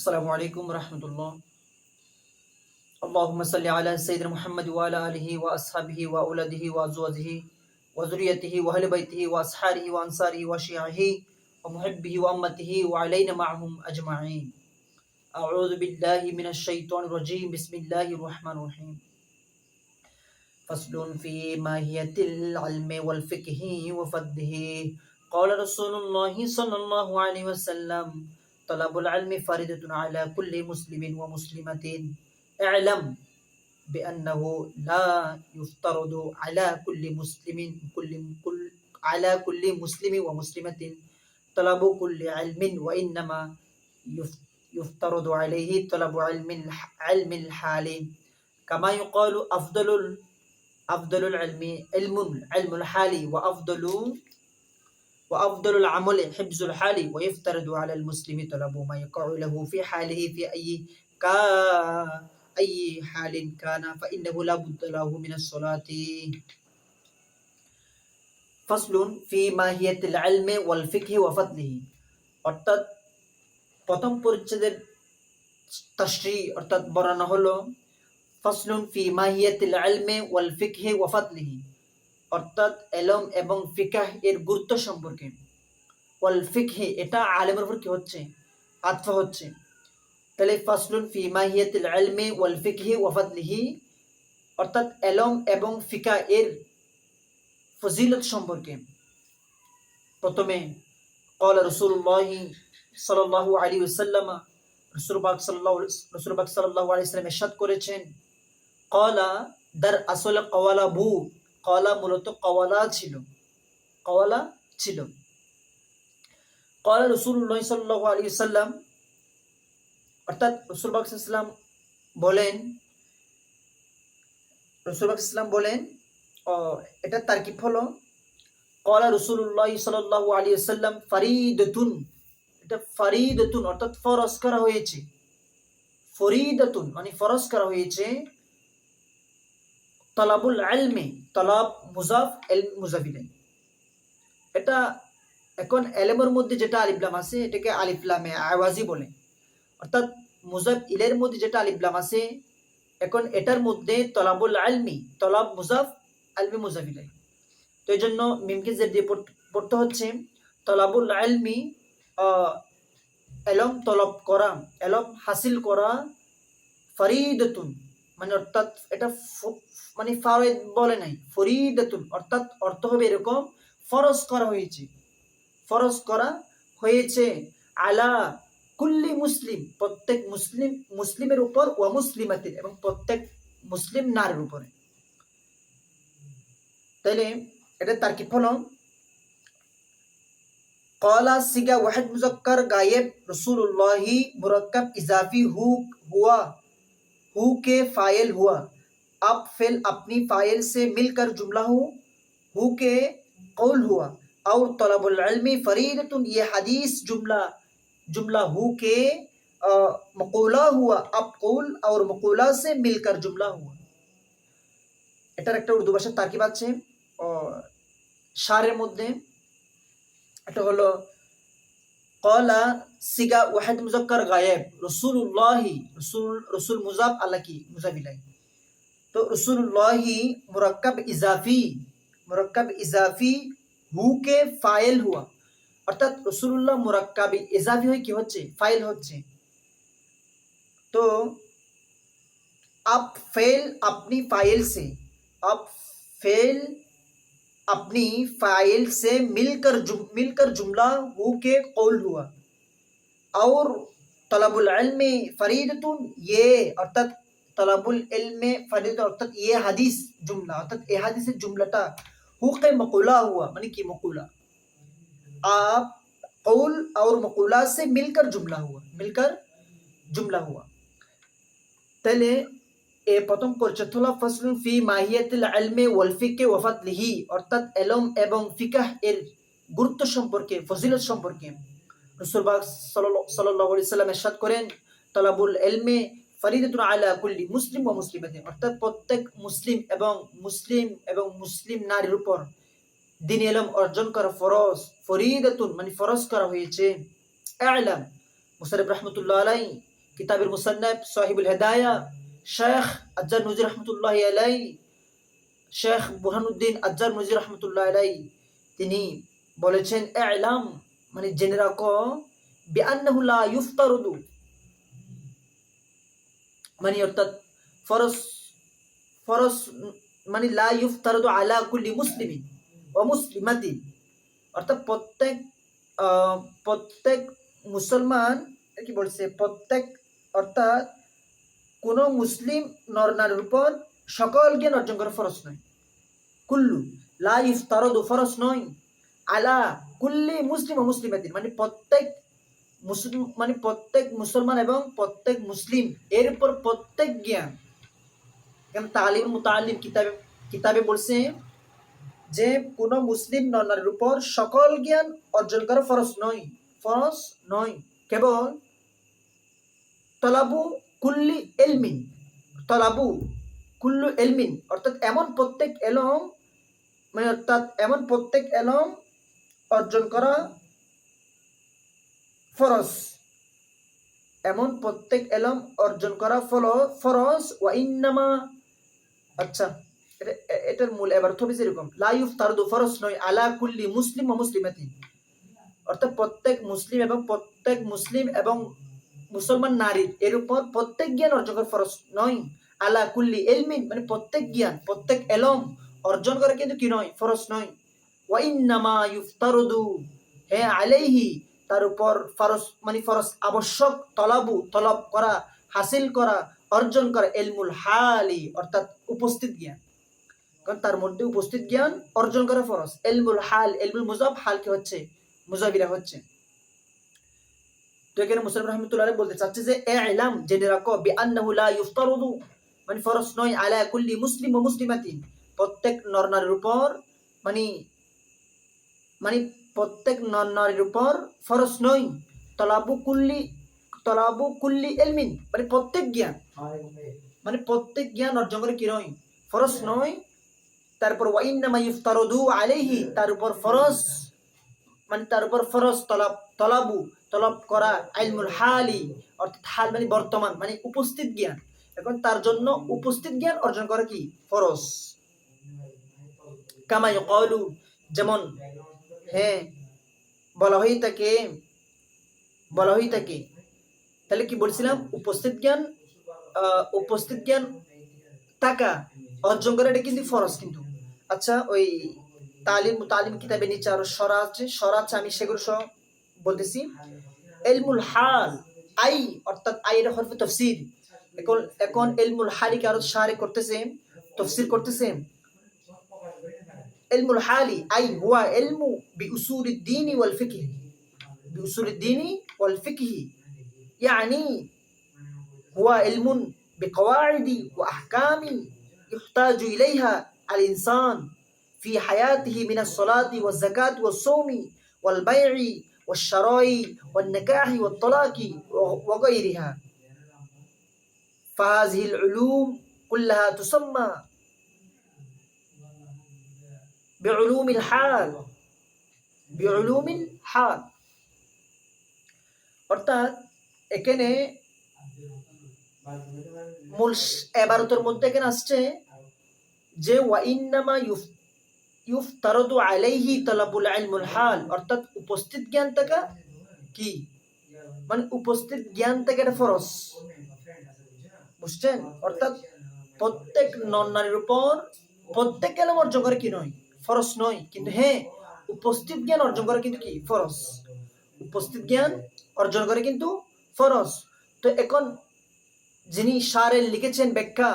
السلام عليكم ورحمة الله. اللهم صل على سيدنا محمد وعلى آله وأصحابه وأولاده وأزواجه وذريته وأهل بيته وأصحابه وأنصاره وشيعه ومحبه وأمته وعلينا معهم أجمعين. أعوذ بالله من الشيطان الرجيم. بسم الله الرحمن الرحيم. فصل في ماهية العلم والفقه وفضله. قال رسول الله صلى الله عليه وسلم طلب العلم فريضة على كل مسلم ومسلمة. اعلم بأنه لا يفترض على كل مسلم كل كل على كل مسلم ومسلمة طلب كل علم وإنما يف- يفترض عليه طلب علم علم الحال. كما يقال أفضل أفضل العلم علم علم الحال وأفضل وأفضل العمل حفظ الحال ويفترض على المسلم طلب ما يقع له في حاله في أي كا أي حال كان فإنه لا بد له من الصلاة فصل في ماهية العلم والفقه وفضله অর্থাৎ প্রথম পরিচ্ছেদের তশ্রী অর্থাৎ বর্ণনা হলো ফসলুন ফি মাহিয়াতিল আলমে ওয়াল ফিকহে ওয়া ফাদলিহি অর্থাৎ এলম এবং ফিকাহ এর গুরুত্ব সম্পর্কে ওয়াল ফিকহে এটা আলেমের উপর কি হচ্ছে আত্ম হচ্ছে তাহলে ফাসলুন ফি মাহিয়াতিল আলমে ওয়াল ফিকহে ওয়া ফাদলিহি অর্থাৎ এলম এবং ফিকা এর ফজিলত সম্পর্কে প্রথমে قال رسول الله صلى الله عليه وسلم রসুল পাক সাল্লাল্লাহু রসুল পাক সাল্লাল্লাহু আলাইহি ওয়াসাল্লাম ইরশাদ করেছেন কলা দার আসলে কওয়ালা বু কওয়ালা মূলত কওয়ালা ছিল কওয়ালা ছিল। কলা রসুল্লাহ সাল্লাল্লাহু আলাইহি ওয়াসাল্লাম, অর্থাৎ রসুল পাক সাল্লাম বলেন, রসুল পাক সাল্লাম বলেন এটা তারকিব হলো কলা রসুল্লাহ সাল্লাল্লাহু আলাইহি ওয়াসাল্লাম ফারিদাতুন, এটা ফারিদাতুন, অর্থাৎ ফরজ করা হয়েছে। ফরিদাতুন মানে ফরজ করা হয়েছে, তলাবুল আলমে তলাব, মুজাফ, এল মুজাফিলাই এটা এখন এলেমের মধ্যে যেটা আলিফলাম আছে, এটাকে আলিফলামে আওয়াজি বলে। অর্থাৎ মুজাফ ইলের মধ্যে যেটা আলিফলাম আছে, এখন এটার মধ্যে তলাবুল আলমি, তলাব মুজাফ, আলমি মুজাফিলাই তো এই জন্য মিমকে জের দিয়ে পড়- পড়তে হচ্ছে, তলাবুল আলমি এলম তলব করা, এলম হাসিল করা ফরিদতুন। মানে অর্থাৎ এটা মানে ফারয়েদ বলে নাই, ফরিদাতুন, অর্থাৎ অর্থ হবে এরকম, ফরজ করা হয়েছে। ফরজ করা হয়েছে আলা কুল্লি মুসলিম, প্রত্যেক মুসলিম, মুসলিমের উপর ও মুসলিমাতির এবং প্রত্যেক মুসলিম নারীর উপরে। তাইলে এটা তার কি ফলম কলা সিগা ওয়াহেদ মুজক্কর গায়েব রসুল্লাহি মুরাক্কাব ইজাফি হু, হুয়া, হু কে ফায়েল হুয়া। अब फेल अपनी फाइल से मिलकर जुमला हो हु के कौल हुआ और तलबुल इल्मी फरीदतुन ये हदीस जुमला जुमला हु के अ, मकूला हुआ अब कौल और मकूला से मिलकर जुमला हुआ এটার একটা উর্দু ভাষার তারকিব আছে ও, সারের মধ্যে এটা হলো কলা সিগা ওয়াহিদ মুজাক্কার গায়েব রসুল্লাহি রসুল রসুল মুজাব আল্লাহ কি মুজাবিলাই তো রসুল্লাহি মুরাক্কাব ইজাফি মুরাক্কাব ইজাফি হু কে ফাইল হুয়া অর্থাৎ রসুল্লাহ মুরাক্কাব ইজাফি হয়ে কি হচ্ছে ফাইল হচ্ছে তো আপ ফেল আপনি ফাইল से अब फेल अपनी फाइल से मिलकर जुम, मिलकर जुमला हु के कौल हुआ और तलबुल इल्म फरीदतुन ये अर्थात तलबुल इल्म फरीद अर्थात ये हदीस जुमला अर्थात ये हदीस जुमलाटा हु के मकुला हुआ माने की मकुला आप कौल और मकुला से मिलकर जुमला हुआ मिलकर जुमला हुआ তাহলে এ প্রথম পরিচ্ছেদ হলো ফসলুন ফি মাহিয়াতিল আলমে ওয়াল ফিকে ওয়াফাতলিহি অর্থাৎ এলম এবং ফিকাহ এর গুরুত্ব সম্পর্কে ফজিলত সম্পর্কে রসুলবাগ সাল্লাল্লাহু আলাইহি সাল্লাম ইরশাদ করেন তালাবুল ইলমে ফরিদাতুন আলা কুল্লি মুসলিম ওয়া মুসলিমাতিন অর্থাৎ প্রত্যেক মুসলিম এবং মুসলিম এবং মুসলিম নারীর উপর দিন এলম অর্জন করা ফরজ। ফরিদাতুন মানে ফরজ করা হয়েছে। আলাম মুসারিফ রহমতুল্লাহ আলাই কিতাবের মুসান্নাব সাহিবুল হেদায়া শেখ আজ্জার নজির রহমতুল্লাহ আলাই শেখ বুরহানুদ্দিন আজ্জার নজির রহমতুল্লাহ আলাই তিনি বলেছেন এলাম মানে জেনে রাখো, বিআন্নাহু লা ইফতারদু মানে অর্থাৎ ফরজ ফরজ মানে লা ইফতারদু আলা কুল্লি মুসলিমিন ও মুসলিমাতিন। অর্থাৎ প্রত্যেক প্রত্যেক মুসলমান কি বলছে? প্রত্যেক, অর্থাৎ কোন মুসলিম নরনারীর উপর সকল জ্ঞান অর্জন করা ফরজ নয়। কুল্লু লা ইফতারদু ফরজ নয়। আলা কুল্লি মুসলিম ও মুসলিমাতিন। মানে প্রত্যেক মুসলিম মানে প্রত্যেক মুসলমান এবং প্রত্যেক মুসলিম, এর উপর প্রত্যেক জ্ঞান। কেন তালিম মুতালিম কিতাবে কিতাবে বলছে যে কোনো মুসলিম নরনারীর উপর সকল জ্ঞান অর্জন করা ফরজ নয় ফরজ নয়। কেবল তলাবু কুল্লি এলমিন, তলাবু কুল্লু এলমিন, অর্থাৎ এমন প্রত্যেক এলম মানে অর্থাৎ এমন প্রত্যেক এলম অর্জন করা ফরজ। এমন প্রত্যেক এলম অর্জন করা ফল ফরজ। ওয়া আচ্ছা এ- এটার মূল এবার থবি এরকম লাইফ তার দু ফরজ নয়, আলা কুল্লি মুসলিম ও মুসলিমাতি। অর্থাৎ প্রত্যেক মুসলিম এবং প্রত্যেক মুসলিম এবং মুসলমান নারীর এর উপর প্রত্যেক জ্ঞান অর্জন করা ফরজ নয়। আলা কুল্লি এলমিন মানে প্রত্যেক জ্ঞান, প্রত্যেক এলম অর্জন করা কিন্তু কি নয়? ফরজ নয়। ওয়াইন্নামা ইফতারদু, হে আলাইহি তার উপর ফরজ মানে ফরজ আবশ্যক তলাবু, তলব করা, হাসিল করা, অর্জন করা, এলমুল হালি, অর্থাৎ উপস্থিত জ্ঞান। কারণ তার মধ্যে উপস্থিত জ্ঞান অর্জন করা ফরজ। এলমুল হাল, এলমুল মুজাব, হাল কি হচ্ছে? মুজাবিরা হচ্ছে। তো এখানে মুসলিম রহমতুল্লাহ বলতে চাচ্ছে যে, এ ইলাম, জেনে রাখো বি আন্নাহু ইফতারদু মানে ফরজ নয়, আলা কুল্লি মুসলিম ও মুসলিমাতিন। প্রত্যেক নরনারীর উপর মানে মানে প্রত্যেক নরনারীর উপর ফরজ নয়। তলাবু কুল্লি তলাবু কুল্লি এলমিন মানে প্রত্যেক জ্ঞান। মানে প্রত্যেক জ্ঞান অর্জন করে কি নয়? ফরজ নয়। তারপর ওয়াইন্নামা ইফতারদু আলাইহি, তার উপর ফরজ। মানে তার উপর ফরজ তলাব, তলাবু, তলব করা আইলমুল হালি, অর্থাৎ হাল মানে বর্তমান মানে উপস্থিত জ্ঞান। এখন তার জন্য উপস্থিত জ্ঞান অর্জন করা কি? ফরজ। কামাই কলু যেমন হ্যাঁ বলা হয়ে থাকে বলা হয়ে থাকে তাহলে কি বলছিলাম? উপস্থিত জ্ঞান উপস্থিত জ্ঞান টাকা অর্জন করা, এটা কিন্তু ফরজ কিন্তু। আচ্ছা ওই তালিম তালিম কিতাবে নিচে আরও সরা আছে সরা আছে, আমি সেগুলো সব বলতেছি। এলমুল হাল, আই, অর্থাৎ আইয়ের হরফে তফসির। এখন এখন এলমুল হালিকে আরও সারে করতেছে? তফসির করতেছে? এলমুল হালি, আই, হুয়া, এলমু بأصول الدين والفقه. بأصول الدين والفقه. يعني هو علم بقواعد وأحكام يحتاج إليها الإنسان في حياته من الصلاة والزكاة والصوم والبيع والشراء والنكاح والطلاق وغيرها. فهذه العلوم كلها تسمى بعلوم الحال. বিরলুমিন হাল অর্থাৎ এখানে মূল এবারতের মধ্যে এখানে আসছে যে ওয়াইন্নামা ইউফ, ইউফতারদু আলাইহি তালাবুল হাল। অর্থাৎ উপস্থিত জ্ঞান থাকা কি? মানে উপস্থিত জ্ঞান থেকে এটা বুঝছেন? অর্থাৎ প্রত্যেক নন নারীর উপর প্রত্যেক এলাম অর্জন করে কি নয়? ফরজ নয়। কিন্তু হ্যাঁ উপস্থিত জ্ঞান অর্জন করে কিন্তু কি? ফরজ। উপস্থিত জ্ঞান অর্জন করে কিন্তু ফরস তো এখন যিনি সারে লিখেছেন ব্যাখ্যা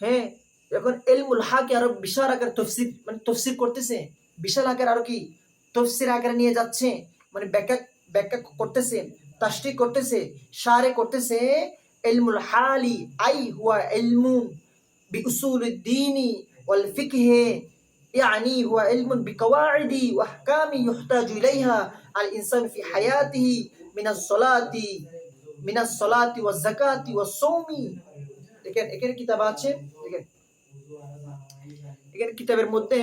হ্যাঁ এখন এলমুল হাকে আরও বিশাল আকার তফসির মানে তফসির করতেছে। বিশাল আকার আরও কি? তফসির আকারে নিয়ে যাচ্ছে মানে ব্যাখ্যা ব্যাখ্যা করতেছে তাস্টি করতেছে, সারে করতেছে, এলমুল হালি আই হুয়া এলমুন বিকুসুল দিনী ওয়াল ফিকহে। يعني هو علم بقواعد وأحكام يحتاج إليها الإنسان في حياته من الصلاة من الصلاة والزكاة والصوم দেখেন এখানে কিতাব আছে দেখেন এখানে কিতাবের মধ্যে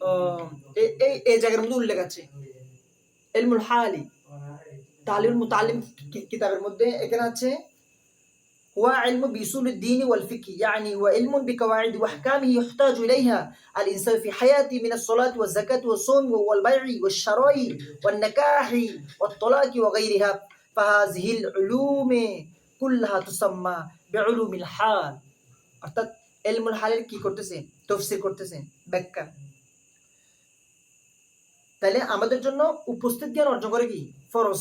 আহ, এই এই- এই জায়গার মধ্যে উল্লেখ আছে এলমুল হালি তালিম মুতালিম কি- কিতাবের মধ্যে এখানে আছে هو علم بأصول الدين والفقه يعني هو علم بقواعد وأحكامه يحتاج إليها الإنسان في حياته من الصلاة والزكاة والصوم والبيع والشراء والنكاح والطلاق وغيرها فهذه العلوم كلها تسمى بعلوم الحال অর্থাৎ এলমুল হালের কি করতেছে তফসির করতেছে ব্যাখ্যা তাহলে আমাদের জন্য উপস্থিত জ্ঞান অর্জন করে কি ফরজ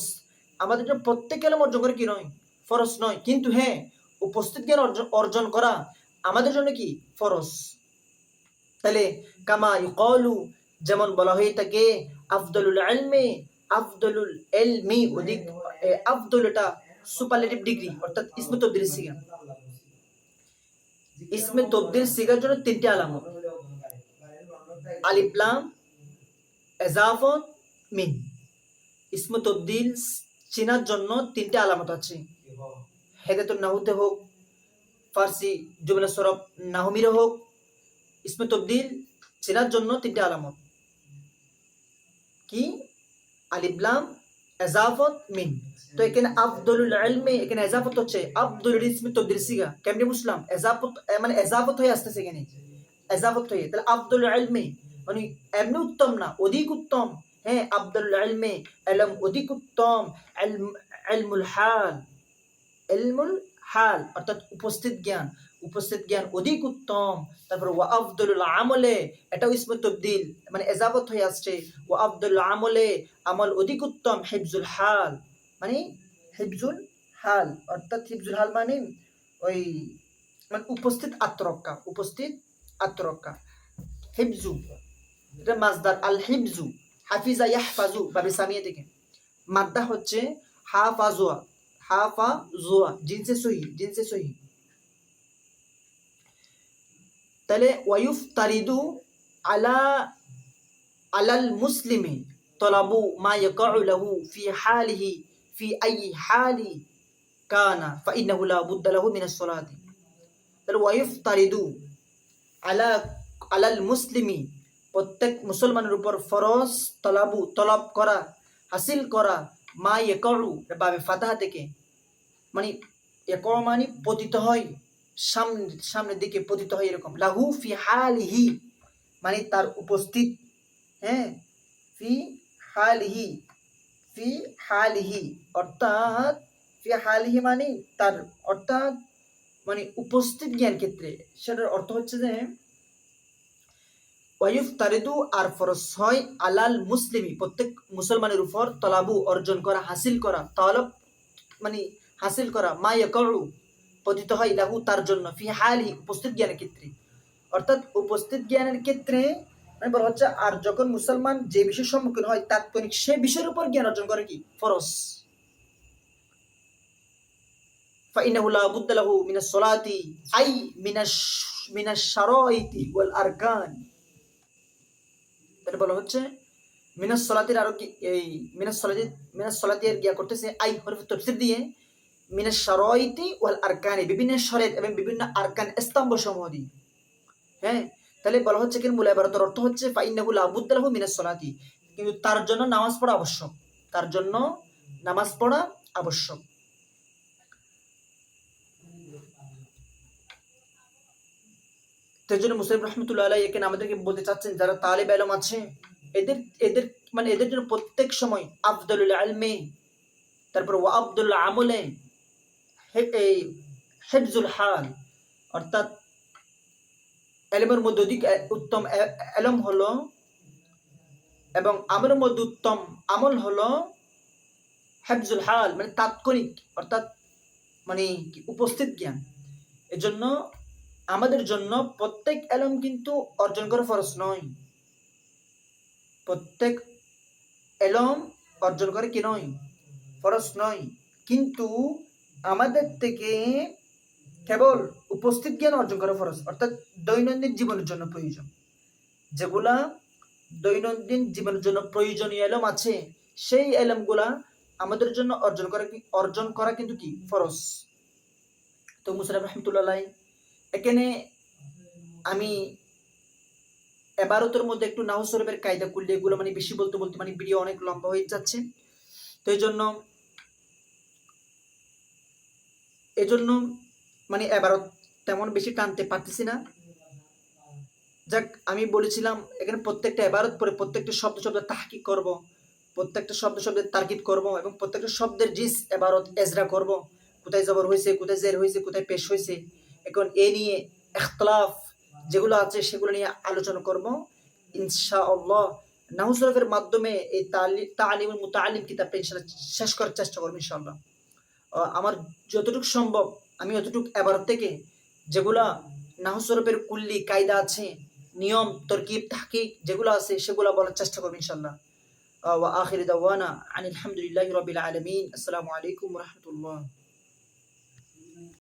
আমাদের জন্য প্রত্যেক এলম অর্জন করে কি নয় ফরজ নয় কিন্তু হ্যাঁ উপস্থিত জ্ঞান অর্জন করা আমাদের জন্য কি? ফরজ। তাহলে কামা ইউকালু, যেমন বলা হয়ে থাকে, আফদলুল আলমে আফদলুল এলমি অধিক আফদল এটা সুপারলেটিভ ডিগ্রি অর্থাৎ ইসমে তবদিল সিগা। ইসমে তবদিল সিগার জন্য তিনটি আলামত। আলিফলাম এজাফত মিন। ইসমে তবদিল চেনার জন্য তিনটি আলামত আছে। হেদাতুল নাহুতে হোক, ফার্সি জুমলা সরব নাহমিরে হোক, ইসমে তবদিল চেনার জন্য তিনটি আলামত। কি? আলিবলাম এজাফত, মিন। তো এখানে আব্দুল ইলমে, এখানে এজাফত হচ্ছে আব্দুল ইসমে তবদিল সিগা। কেমনি বুঝলাম? এজাফত মানে এজাফত হয়ে আসতেছে এখানে। এজাফত হয়ে। তাহলে আব্দুল ইলমে মানে এমনি উত্তম না, অধিক উত্তম? হ্যাঁ আব্দুল ইলমে, এলম অধিক উত্তম এলমুল হাল। এলমুল হাল, অর্থাৎ উপস্থিত জ্ঞান। উপস্থিত জ্ঞান অধিক উত্তম। তারপর ওয়া আফদুল আমলে, এটাও ইসমে তবদিল মানে এজাবত হয়ে আসছে। ওয়া আফদুল আমলে, আমল অধিক উত্তম হিফজুল হাল। মানে হিফজুল হাল, অর্থাৎ হিফজুল হাল মানে ওই মানে উপস্থিত আত্মরক্ষা উপস্থিত আত্মরক্ষা। হিফজু এটা মাজদার আল হিফজু হাফিজা ইয়াহফাজু, বাবে সামিয়ে থেকে মাদ্দা হচ্ছে হাফাজুয়া। হাফাজুয়া জিনসে সহি জিনসে সহি তাহলে ওয়ায়ুফ তারিদু আলা আলাল মুসলিমে তলাবু মা ইয়াকাউ লাহু ফি হালিহি ফি আই হালি কানা ফাইন্নাহু লা বুদ্দা লাহু মিনাস সালাতি তাহলে ওয়ায়ুফ তারিদু আলা আলাল মুসলিমি প্রত্যেক মুসলমানের উপর ফরজ তলাবু তলব করা হাসিল করা মা ইয়াকাউ বাবে ফাতাহা থেকে মানে একর মানে পতিত হয়, সামনে, সামনের দিকে পতিত হয় এরকম। লাহু ফি হালিহি মানে তার উপস্থিত হ্যাঁ? ফি হালিহি ফি হালিহি, অর্থাৎ ফি হালিহি মানে তার, অর্থাৎ মানে উপস্থিত জ্ঞান ক্ষেত্রে সেটার অর্থ হচ্ছে যে ওয়াইফ তারিদু আর ফরস হয় আলাল মুসলিমি প্রত্যেক মুসলমানের উপর তলাবু অর্জন করা হাসিল করা তলব মানে হাসিল করা মা ইয়াকউ পতিত হয় লাহু তার জন্য ফি হালি উপস্থিত জ্ঞানের ক্ষেত্রে অর্থাৎ উপস্থিত জ্ঞানের ক্ষেত্রে মানে বলা হচ্ছে আর যখন মুসলমান যে বিষয়ের সম্মুখীন হয় তাৎক্ষণিক সে বিষয়ের উপর জ্ঞান অর্জন করে কি ফরস فإنه لا بد له من الصلاة أي من الش... من الشرائط والأركان তাহলে বলা হচ্ছে, মিনাস সলাতের আরও এই মিনাস সলাতি মিনাস সলাতের গিয়া করতেছে আই হরফ তফসির দিয়ে, মিনাস শরাইতি ওয়াল আরকানে, বিভিন্ন শরত এবং বিভিন্ন আরকান স্তম্ভ সমূহ দিয়ে। হ্যাঁ? তাহলে বলা হচ্ছে কি, মূল এবারতের অর্থ হচ্ছে, ফাইন্নাহু লা বুদ্দা লাহু মিনাস সলাতি। কিন্তু তার জন্য নামাজ পড়া আবশ্যক। তার জন্য নামাজ পড়া আবশ্যক। জন্য মুসলিম রহমতুল্লাহ আলাই এখানে আমাদেরকে বলতে চাচ্ছেন, যারা তালেব আলম আছে, এদের এদের মানে এদের জন্য প্রত্যেক সময় আফদুল আলমে, তারপর ও আব্দুল্লাহ আমলে এই হেফজুল হাল, অর্থাৎ এলমের মধ্যে অধিক উত্তম এলম হলো এবং আমলের মধ্যে উত্তম আমল হলো হেফজুল হাল মানে তাৎক্ষণিক, অর্থাৎ মানে উপস্থিত জ্ঞান। এজন্য আমাদের জন্য প্রত্যেক এলম কিন্তু অর্জন করা ফরজ নয়। প্রত্যেক এলম অর্জন করে কি নয়? ফরজ নয়। কিন্তু আমাদের থেকে কেবল উপস্থিত জ্ঞান অর্জন করা ফরজ, অর্থাৎ দৈনন্দিন জীবনের জন্য প্রয়োজন। যেগুলা দৈনন্দিন জীবনের জন্য প্রয়োজনীয় এলম আছে, সেই এলমগুলা আমাদের জন্য অর্জন করা অর্জন করা কিন্তু কি? ফরজ। তো মুসারাফ রহমতুল্লাহ এখানে আমি এবারতের মধ্যে একটু নাও সরবের কায়দা করলে এগুলো মানে বেশি বলতে বলতে মানে ভিডিও অনেক লম্বা হয়ে যাচ্ছে। তো এই জন্য এজন্য মানে এবারও তেমন বেশি টানতে পারতেছি না। যাক, আমি বলেছিলাম, এখানে প্রত্যেকটা এবারত পরে প্রত্যেকটা শব্দ শব্দ তাহকিক করব, প্রত্যেকটা শব্দ শব্দের তার্কিদ করব এবং প্রত্যেকটা শব্দের জিস এবারত এজরা করব। কোথায় জবর হয়েছে, কোথায় জের হয়েছে, কোথায় পেশ হয়েছে। এখন এ নিয়ে এখতলাফ যেগুলো আছে সেগুলো নিয়ে আলোচনা করব। ইনশাআল্লাহ নাহুসরফের মাধ্যমে এই তালিম মুতালিম কিতাবটা ইনশাল্লাহ শেষ করার চেষ্টা করব ইনশাল্লাহ আমার যতটুকু সম্ভব, আমি অতটুকু এবার থেকে যেগুলা নাহসরফের কুল্লি কায়দা আছে, নিয়ম, তরকিব, তাহকিক যেগুলো আছে সেগুলো বলার চেষ্টা করব ইনশাল্লাহ ওয়া আখির দাওয়ানা হামদুলিল্লাহি রাব্বিল আলামিন। আসসালামু আলাইকুম রাহমাতুল্লাহ।